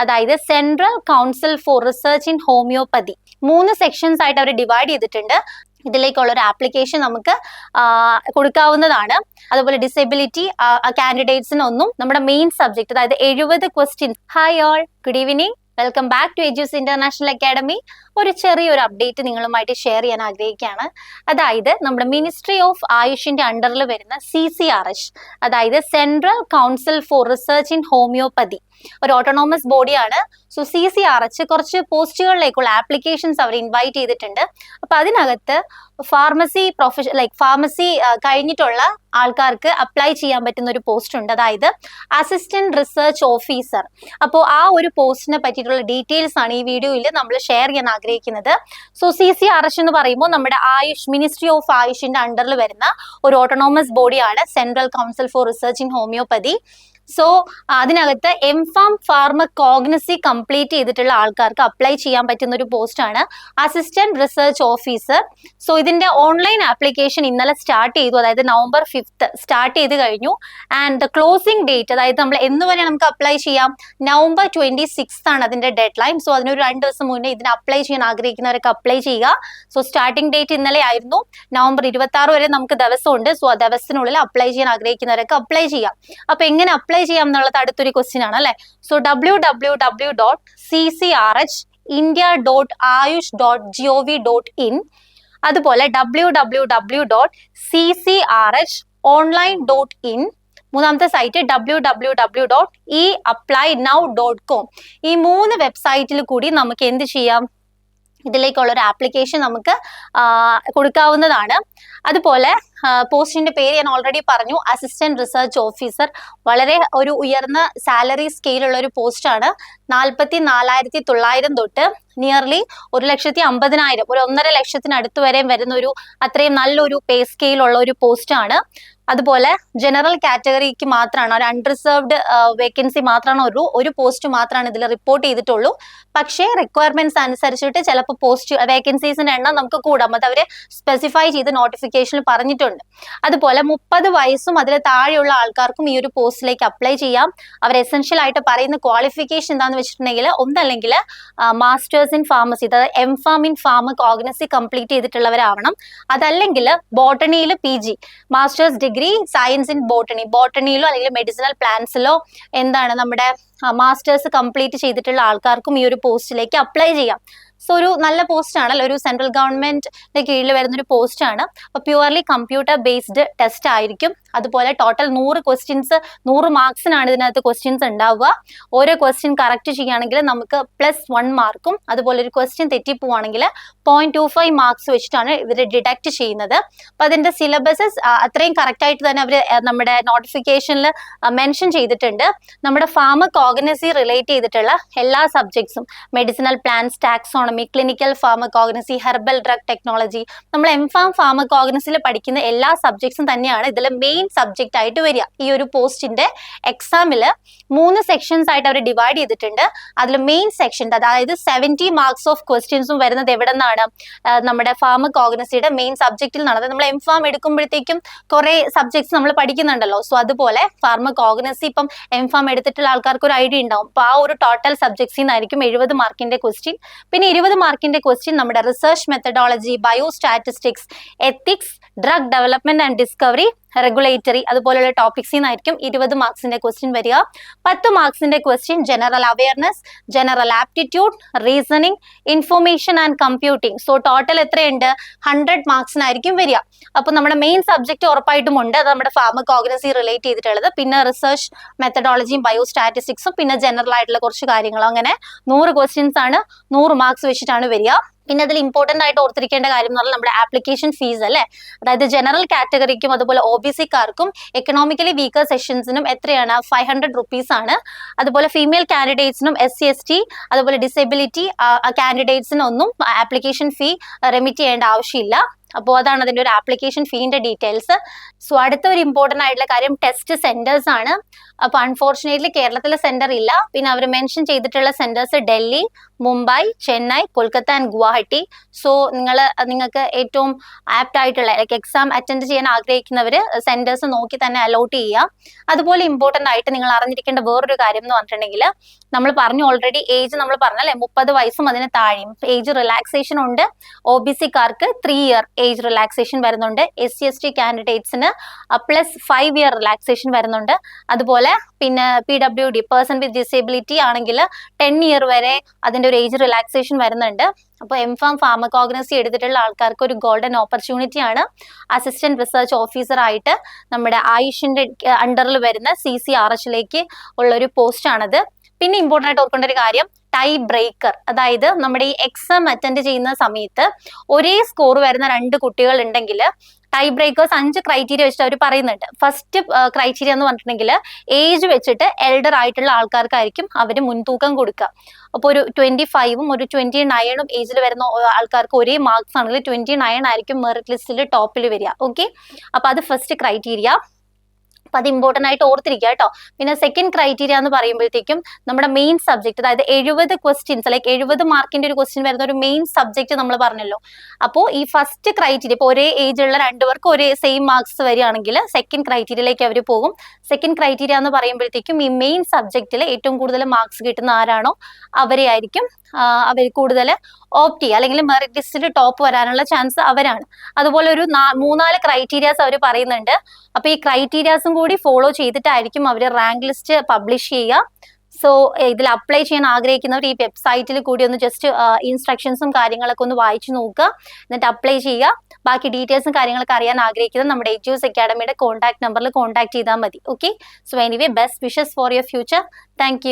അതായത് central council for research in homoeopathy മൂന്ന് sections ആയിട്ട് അവർ ഡിവൈഡ് ചെയ്തിട്ടുണ്ട്. ഇതിലേക്കുള്ള ഒരു ആപ്ലിക്കേഷൻ നമുക്ക് കൊടുക്കാവുന്നതാണ്. അതുപോലെ ഡിസബിലിറ്റി കാൻഡിഡേറ്റ്സിനൊന്നും നമ്മുടെ മെയിൻ സബ്ജക്ട് അതായത് എഴുപത് question hi all good evening welcome back to Edus international academy ഒരു ചെറിയൊരു അപ്ഡേറ്റ് നിങ്ങളുമായിട്ട് ഷെയർ ചെയ്യാൻ ആഗ്രഹിക്കുകയാണ്. അതായത് നമ്മുടെ മിനിസ്ട്രി ഓഫ് ആയുഷിന്റെ അണ്ടറിൽ വരുന്ന സി സി ആർ എച്ച് അതായത് central council for research in homoeopathy ഒരു ഓട്ടോണോമസ് ബോഡിയാണ് so C C R H കുറച്ച് പോസ്റ്റുകളിലേക്കുള്ള ആപ്ലിക്കേഷൻസ് അവർ ഇൻവൈറ്റ് ചെയ്തിട്ടുണ്ട്. അപ്പൊ അതിനകത്ത് ഫാർമസി പ്രൊഫഷ ലൈക് ഫാർമസി കഴിഞ്ഞിട്ടുള്ള ആൾക്കാർക്ക് അപ്ലൈ ചെയ്യാൻ പറ്റുന്ന ഒരു പോസ്റ്റ് ഉണ്ട്. അതായത് അസിസ്റ്റന്റ് റിസർച്ച് ഓഫീസർ അപ്പോൾ ആ ഒരു പോസ്റ്റിനെ പറ്റിയിട്ടുള്ള ഡീറ്റെയിൽസ് ആണ് ഈ വീഡിയോയിൽ നമ്മൾ ഷെയർ ചെയ്യാൻ ആഗ്രഹിക്കുന്നത്. So C C R H എന്ന് പറയുമ്പോൾ നമ്മുടെ ആയുഷ് മിനിസ്ട്രി ഓഫ് ആയുഷിന്റെ അണ്ടറിൽ വരുന്ന ഒരു ഓട്ടോണോമസ് ബോഡിയാണ് central council for research in homoeopathy so അതിനകത്ത് എം ഫാം ഫാർമക്കോഗ്നസി കംപ്ലീറ്റ് ചെയ്തിട്ടുള്ള ആൾക്കാർക്ക് അപ്ലൈ ചെയ്യാൻ പറ്റുന്ന ഒരു പോസ്റ്റ് ആണ്. അസിസ്റ്റന്റ് റിസർച്ച് ഓഫീസർ സോ ഇതിന്റെ ഓൺലൈൻ ആപ്ലിക്കേഷൻ ഇന്നലെ സ്റ്റാർട്ട് ചെയ്തു. അതായത് നവംബർ ഫിഫ്ത്ത് സ്റ്റാർട്ട് ചെയ്ത് കഴിഞ്ഞു. ആൻഡ് ദ ക്ലോസിംഗ് ഡേറ്റ് അതായത് നമ്മൾ എന്ന് വരെ നമുക്ക് അപ്ലൈ ചെയ്യാം? നവംബർ ട്വന്റി സിക്സ് ആണ് അതിന്റെ ഡെഡ് ലൈൻ സോ അതിനൊരു രണ്ട് ദിവസം മുന്നേ ഇതിന് അപ്ലൈ ചെയ്യാൻ ആഗ്രഹിക്കുന്നവരൊക്കെ അപ്ലൈ ചെയ്യുക. സോ സ്റ്റാർട്ടിംഗ് ഡേറ്റ് ഇന്നലെ ആയിരുന്നു. നവംബർ ഇരുപത്തി ആറ് വരെ നമുക്ക് ദിവസമുണ്ട്. സോ ആ ദിവസത്തിനുള്ളിൽ അപ്ലൈ ചെയ്യാൻ ആഗ്രഹിക്കുന്നവരൊക്കെ അപ്ലൈ ചെയ്യാം. അപ്പൊ എങ്ങനെ അപ്ലൈ ചെയ്യാം എന്നുള്ളത് അടുത്തൊരു ക്വസ്റ്റ്യൻ ആണ് അല്ലെ? So W W W dot C C R H India dot Ayush dot G O V dot in അതുപോലെ W W W dot C C R H online dot in മൂന്നാമത്തെ site W W W dot E apply now dot com ഈ മൂന്ന് വെബ്സൈറ്റിൽ കൂടി നമുക്ക് എന്ത് ചെയ്യാം? ഇതിലേക്കുള്ള ഒരു ആപ്ലിക്കേഷൻ നമുക്ക് കൊടുക്കാവുന്നതാണ്. അതുപോലെ പോസ്റ്റിന്റെ പേര് ഞാൻ ഓൾറെഡി പറഞ്ഞു. അസിസ്റ്റന്റ് റിസർച്ച് ഓഫീസർ വളരെ ഒരു ഉയർന്ന സാലറി സ്കെയിലുള്ള ഒരു പോസ്റ്റാണ് നാൽപ്പത്തി നാലായിരത്തി തൊള്ളായിരം തൊട്ട് നിയർലി ഒരു ലക്ഷത്തി അമ്പതിനായിരം ഒരു ഒന്നര ലക്ഷത്തിനടുത്ത് വരെയും വരുന്ന ഒരു അത്രയും നല്ലൊരു പേ സ്കെയിലുള്ള ഒരു പോസ്റ്റാണ് അതുപോലെ ജനറൽ കാറ്റഗറിക്ക് മാത്രമാണ് ഒരു അൺറിസർവ്ഡ് വേക്കൻസി മാത്രമാണ് ഒരു ഒരു പോസ്റ്റ് മാത്രമാണ് ഇതിൽ റിപ്പോർട്ട് ചെയ്തിട്ടുള്ളൂ. പക്ഷേ റിക്വയർമെന്റ്സ് അനുസരിച്ചിട്ട് ചിലപ്പോൾ പോസ്റ്റ് വേക്കൻസീസിന്റെ എണ്ണം നമുക്ക് കൂടാം. അത് അവർ സ്പെസിഫൈ ചെയ്ത് നോട്ടിഫിക്കേഷനിൽ പറഞ്ഞിട്ടുണ്ട്. അതുപോലെ മുപ്പത് വയസ്സും അതിൽ താഴെയുള്ള ആൾക്കാർക്കും ഈ ഒരു പോസ്റ്റിലേക്ക് അപ്ലൈ ചെയ്യാം. അവർ എസെൻഷ്യൽ ആയിട്ട് പറയുന്ന ക്വാളിഫിക്കേഷൻ എന്താണെന്ന് വെച്ചിട്ടുണ്ടെങ്കിൽ ഒന്നല്ലെങ്കിൽ മാസ്റ്റേഴ്സ് ഇൻ ഫാർമസി അതായത് M pharm in pharmacognosy complete ചെയ്തിട്ടുള്ളവരാവണം. അതല്ലെങ്കിൽ ബോട്ടണിയിൽ P G masters degree science in botany ബോട്ടണിയിലോ അല്ലെങ്കിൽ മെഡിസിനൽ പ്ലാന്റ്സിലോ എന്താണ് നമ്മുടെ മാസ്റ്റേഴ്സ് കംപ്ലീറ്റ് ചെയ്തിട്ടുള്ള ആൾക്കാർക്കും ഈ ഒരു പോസ്റ്റിലേക്ക് അപ്ലൈ ചെയ്യാം. സോ ഒരു നല്ല പോസ്റ്റ് ആണല്ലോ. ഒരു സെൻട്രൽ ഗവൺമെന്റിന്റെ കീഴിൽ വരുന്ന ഒരു പോസ്റ്റ് ആണ്. അപ്പൊ പ്യുവർലി കമ്പ്യൂട്ടർ ബേസ്ഡ് ടെസ്റ്റ് ആയിരിക്കും. അതുപോലെ ടോട്ടൽ നൂറ് ക്വസ്റ്റ്യൻസ് നൂറ് മാർക്സിനാണ് ഇതിനകത്ത് ക്വസ്റ്റ്യൻസ് ഉണ്ടാവുക. ഓരോ ക്വസ്റ്റ്യൻ കറക്റ്റ് ചെയ്യുകയാണെങ്കിൽ നമുക്ക് പ്ലസ് വൺ മാർക്കും അതുപോലെ ഒരു ക്വസ്റ്റ്യൻ തെറ്റിപ്പോവാണെങ്കിൽ പോയിന്റ് ടു ഫൈവ് മാർക്സ് വെച്ചിട്ടാണ് ഇവർ ഡിഡക്ട് ചെയ്യുന്നത്. അപ്പൊ അതിന്റെ സിലബസസ് അത്രയും കറക്റ്റ് ആയിട്ട് തന്നെ അവർ നമ്മുടെ നോട്ടിഫിക്കേഷനിൽ മെൻഷൻ ചെയ്തിട്ടുണ്ട്. നമ്മുടെ ഫാമ കോഗ്നസി റിലേറ്റ് ചെയ്തിട്ടുള്ള എല്ലാ സബ്ജക്ട്സും medicinal plants taxonomy clinical pharmacognosy herbal drug technology നമ്മൾ എം ഫാം ഫാർമക്കോഗ്നസിൽ പഠിക്കുന്ന എല്ലാ സബ്ജക്ട്സും തന്നെയാണ് ഇതിൽ മെയിൻ സബ്ജക്റ്റ് ആയിട്ട് വരിക. ഈ ഒരു പോസ്റ്റിന്റെ എക്സാമിൽ മൂന്ന് സെക്ഷൻസ് ആയിട്ട് അവർ ഡിവൈഡ് ചെയ്തിട്ടുണ്ട്. അതിൽ മെയിൻ സെക്ഷൻ അതായത് സെവന്റി മാർക്സ് ഓഫ് ക്വസ്റ്റ്യൻസും വരുന്നത് എവിടെ നിന്നാണ് നമ്മുടെ ഫാർമക്കോഗ്നസിയുടെ മെയിൻ സബ്ജക്റ്റിൽ അതായത് നമ്മൾ എം ഫാം എടുക്കുമ്പോഴത്തേക്കും കുറെ സബ്ജക്ട്സ് നമ്മൾ പഠിക്കുന്നുണ്ടല്ലോ. സോ അതുപോലെ ഫാർമക്കോഗ്നസി ഇപ്പം എം ഫാം എടുത്തിട്ടുള്ള ആൾക്കാർക്ക് ഒരു ഐഡിയ ഉണ്ടാവും. അപ്പൊ ആ ഒരു ടോട്ടൽ സബ്ജക്ട്സിൽ നിന്നായിരിക്കും എഴുപത് മാർക്കിന്റെ ക്വസ്റ്റ്യൻ പിന്നെ ഇരുപത് മാർക്കിന്റെ ക്വസ്റ്റ്യൻ നമ്മുടെ research methodology biostatistics ethics drug development and discovery regulatory അതുപോലെയുള്ള ടോപ്പിക്സിൽ നിന്നായിരിക്കും ഇരുപത് മാർക്സിന്റെ ക്വസ്റ്റ്യൻ വരിക. പത്ത് മാർക്സിന്റെ question general awareness general aptitude reasoning information and computing so total എത്രയുണ്ട്? ഹൺഡ്രഡ് മാർക്സിനായിരിക്കും വരിക. അപ്പൊ നമ്മുടെ മെയിൻ സബ്ജക്ട് ഉറപ്പായിട്ടും ഉണ്ട്. അത് നമ്മുടെ ഫാമക്കോഗ്നസി റിലേറ്റ് ചെയ്തിട്ടുള്ളത്. പിന്നെ റിസർച്ച് മെത്തഡോളജിയും ബയോ സ്റ്റാറ്റിസ്റ്റിക്സും പിന്നെ ജനറൽ ആയിട്ടുള്ള കുറച്ച് കാര്യങ്ങളും. അങ്ങനെ നൂറ് ക്വസ്റ്റ്യൻസ് ആണ്. നൂറ് മാർക്സ് വെച്ചിട്ടാണ് വരിക. പിന്നെ അതിൽ ഇമ്പോർട്ടന്റ് ആയിട്ട് ഓർത്തിരിക്കേണ്ട കാര്യം എന്ന് പറഞ്ഞാൽ നമ്മുടെ ആപ്ലിക്കേഷൻ ഫീസ് അല്ലേ? അതായത് ജനറൽ കാറ്റഗറിക്കും അതുപോലെ ഒ ബി സിക്കാർക്കും എക്കണോമിക്കലി വീക്കർ സെഷൻസിനും എത്രയാണ്? ഫൈവ് ഹൺഡ്രഡ് റുപ്പീസ് ആണ്. അതുപോലെ ഫീമെയിൽ കാൻഡിഡേറ്റ്സിനും എസ് സി എസ് ടി അതുപോലെ ഡിസബിലിറ്റി കാൻഡിഡേറ്റ്സിനൊന്നും ആപ്ലിക്കേഷൻ ഫീ റെമിറ്റ് ചെയ്യേണ്ട ആവശ്യമില്ല. അപ്പോൾ അതാണ് അതിന്റെ ഒരു ആപ്ലിക്കേഷൻ ഫീന്റെ ഡീറ്റെയിൽസ് സോ അടുത്ത ഒരു ഇമ്പോർട്ടന്റ് ആയിട്ടുള്ള കാര്യം ടെസ്റ്റ് സെന്റേഴ്സ് ആണ്. അപ്പൊ അൺഫോർച്ചുനേറ്റ്ലി കേരളത്തിലെ സെന്റർ ഇല്ല. പിന്നെ അവർ മെൻഷൻ ചെയ്തിട്ടുള്ള centres Delhi Mumbai Chennai Kolkata and Guwahati. So നിങ്ങൾ നിങ്ങൾക്ക് ഏറ്റവും ആപ്റ്റ് ആയിട്ടുള്ള ലൈക്ക് എക്സാം അറ്റൻഡ് ചെയ്യാൻ ആഗ്രഹിക്കുന്നവർ സെന്റേഴ്സ് നോക്കി തന്നെ അലോട്ട് ചെയ്യുക. അതുപോലെ ഇമ്പോർട്ടന്റ് ആയിട്ട് നിങ്ങൾ അറിഞ്ഞിരിക്കേണ്ട വേറൊരു കാര്യം എന്ന് പറഞ്ഞിട്ടുണ്ടെങ്കിൽ നമ്മൾ പറഞ്ഞു ഓൾറെഡി ഏജ് നമ്മൾ പറഞ്ഞല്ലേ മുപ്പത് വയസ്സും അതിന് താഴെയും. ഏജ് റിലാക്സേഷൻ ഉണ്ട്. ഒ ബി സിക്കാർക്ക് ത്രീ ഇയർ ഏജ് റിലാക്സേഷൻ വരുന്നുണ്ട്. എസ് സി എസ് ടി കാൻഡിഡേറ്റ്സിന് പ്ലസ് ഫൈവ് ഇയർ റിലാക്സേഷൻ വരുന്നുണ്ട്. അതുപോലെ പിന്നെ P W D person with disability ആണെങ്കിൽ ടെൻ ഇയർ വരെ അതിന്റെ ഒരു ഏജ് റിലാക്സേഷൻ വരുന്നുണ്ട്. അപ്പോൾ എം ഫാം ഫാർമക്കോഗ്നസി എടുത്തിട്ടുള്ള ആൾക്കാർക്ക് ഒരു ഗോൾഡൻ ഓപ്പർച്യൂണിറ്റി ആണ്. അസിസ്റ്റന്റ് റിസർച്ച് ഓഫീസർ ആയിട്ട് നമ്മുടെ ആയുഷിന്റെ അണ്ടറിൽ വരുന്ന സി സി ആർ എച്ചിലേക്ക് ഉള്ള ഒരു പോസ്റ്റ് ആണത്. പിന്നെ ഇമ്പോർട്ടന്റ് ആയിട്ട് ഓർക്കേണ്ട ഒരു കാര്യം ടൈ ബ്രേക്കർ അതായത് നമ്മുടെ ഈ എക്സാം അറ്റൻഡ് ചെയ്യുന്ന സമയത്ത് ഒരേ സ്കോർ വരുന്ന രണ്ട് കുട്ടികൾ ഉണ്ടെങ്കിൽ ടൈ ബ്രേക്കേഴ്സ് അഞ്ച് ക്രൈറ്റീരിയ വെച്ചിട്ട് അവർ പറയുന്നുണ്ട്. ഫസ്റ്റ് ക്രൈറ്റീരിയ എന്ന് പറഞ്ഞിട്ടുണ്ടെങ്കിൽ ഏജ് വെച്ചിട്ട് എൽഡർ ആയിട്ടുള്ള ആൾക്കാർക്കായിരിക്കും അവർ മുൻതൂക്കം കൊടുക്കുക. അപ്പോൾ ഒരു ട്വന്റി ഫൈവും ഒരു ട്വന്റി നയനും ഏജിൽ വരുന്ന ആൾക്കാർക്ക് ഒരേ മാർക്സ് ആണെങ്കിൽ ട്വന്റി നയൻ ആയിരിക്കും മെറിറ്റ് ലിസ്റ്റിൽ ടോപ്പിൽ വരിക. ഓക്കെ അപ്പൊ അത് ഫസ്റ്റ് ക്രൈറ്റീരിയ അപ്പൊ അത് ഇമ്പോർട്ടന്റ് ആയിട്ട് ഓർത്തിരിക്കുക കേട്ടോ. പിന്നെ സെക്കൻഡ് ക്രൈറ്റീരിയ എന്ന് പറയുമ്പോഴത്തേക്കും നമ്മുടെ മെയിൻ സബ്ജക്ട് അതായത് എഴുപത് ക്വസ്റ്റ്യൻസ് ലൈക്ക് എഴുപത് മാർക്കിന്റെ ഒരു ക്വസ്റ്റ്യൻ വരുന്ന ഒരു മെയിൻ സബ്ജക്ട് നമ്മൾ പറഞ്ഞല്ലോ. അപ്പോൾ ഈ ഫസ്റ്റ് ക്രൈറ്റീരിയ ഇപ്പോൾ ഒരേ ഏജ് ഉള്ള രണ്ടുപേർക്ക് ഒരേ സെയിം മാർക്സ് വരികയാണെങ്കിൽ സെക്കൻഡ് ക്രൈറ്റീരിയയിലേക്ക് അവർ പോകും. സെക്കൻഡ് ക്രൈറ്റീരിയ എന്ന് പറയുമ്പോഴത്തേക്കും ഈ മെയിൻ സബ്ജക്റ്റിൽ ഏറ്റവും കൂടുതൽ മാർക്സ് കിട്ടുന്ന ആരാണോ? അവരെ ആയിരിക്കും അവർ കൂടുതൽ ഓപ്റ്റ് അല്ലെങ്കിൽ മെറിറ്റ് ലിസ്റ്റിൽ ടോപ്പ് വരാനുള്ള ചാൻസ് അവരാണ്. അതുപോലെ ഒരു മൂന്നാൽ ക്രൈറ്റീരിയാസ് അവർ പറയുന്നുണ്ട്. അപ്പൊ ഈ ക്രൈറ്റീരിയാസും കൂടി ഫോളോ ചെയ്തിട്ടായിരിക്കും അവർ റാങ്ക് ലിസ്റ്റ് പബ്ലിഷ് ചെയ്യുക. സോ ഇതിൽ അപ്ലൈ ചെയ്യാൻ ആഗ്രഹിക്കുന്നവർ ഈ വെബ്സൈറ്റിൽ കൂടി ഒന്ന് ജസ്റ്റ് ഇൻസ്ട്രക്ഷൻസും കാര്യങ്ങളൊക്കെ ഒന്ന് വായിച്ചു നോക്കുക. എന്നിട്ട് അപ്ലൈ ചെയ്യുക. ബാക്കി ഡീറ്റെയിൽസും കാര്യങ്ങളൊക്കെ അറിയാൻ ആഗ്രഹിക്കുന്നത് നമ്മുടെ എജ്യൂസ് അക്കാഡമിയുടെ കോൺടാക്ട് നമ്പറിൽ കോൺടാക്ട് ചെയ്താൽ മതി. Okay so anyway best wishes for your future thank